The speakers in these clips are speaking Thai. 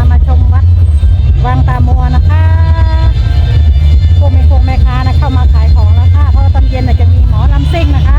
ามาชมวัดวังตามัวนะคะพวกแม่พวกแม่ค้านะเข้ามาขายของแล้วค่ะ เพราะตอนเย็นจะมีหมอลำซิ่งนะคะ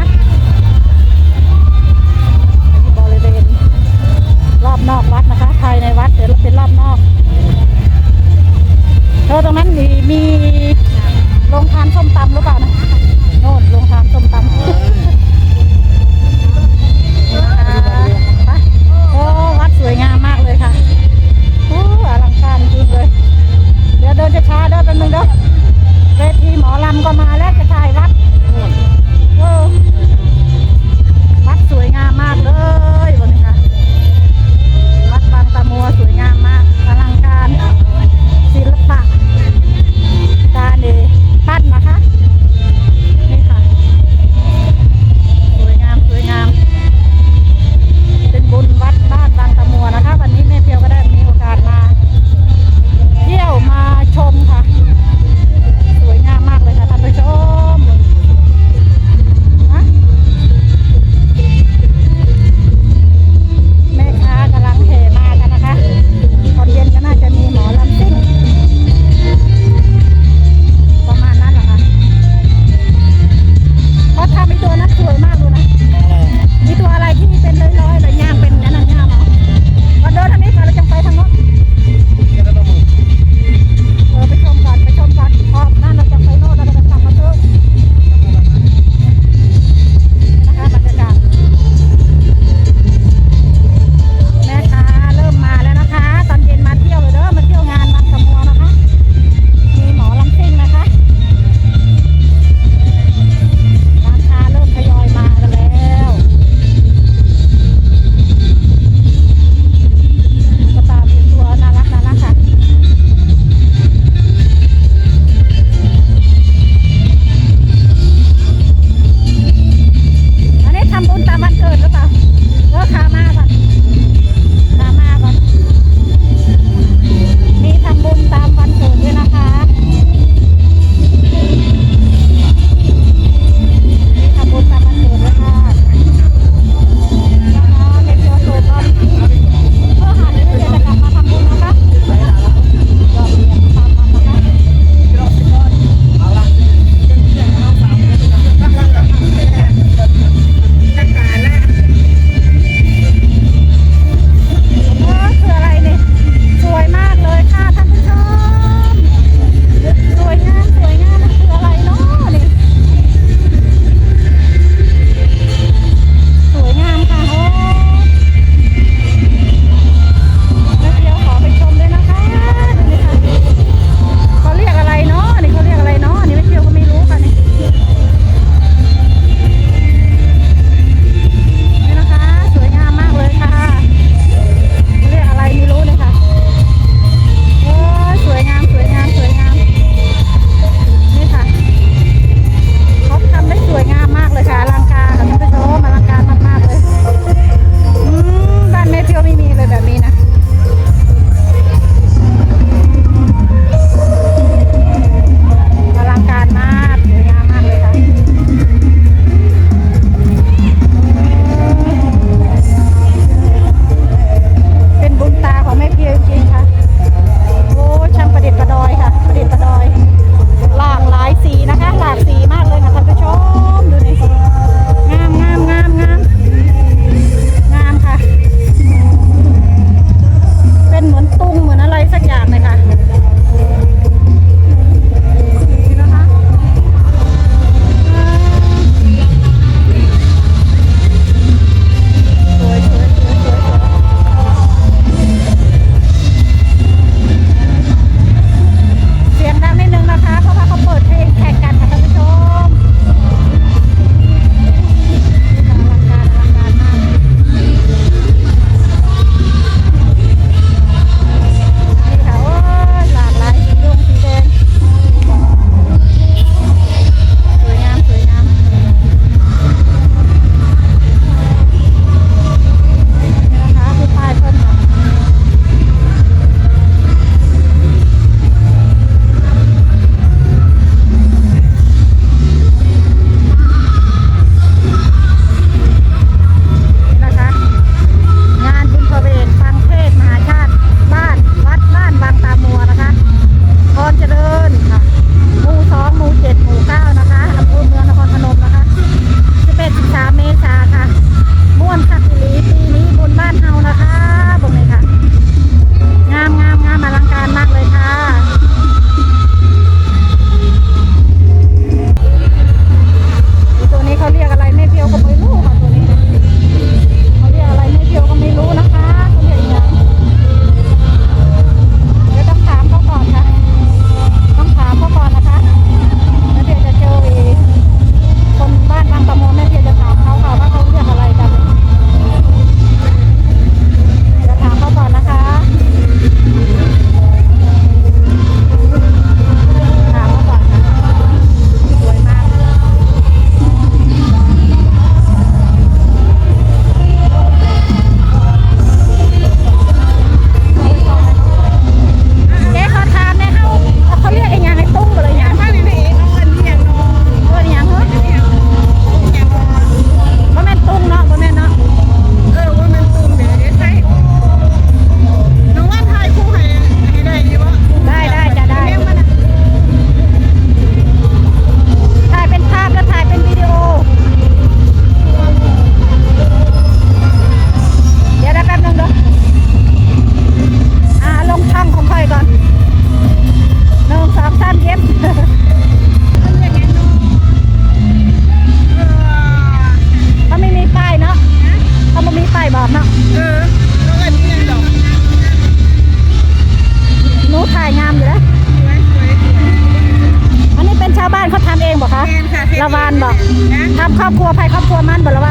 ครัวภัยครอบครัวมันบอกแล้วว่า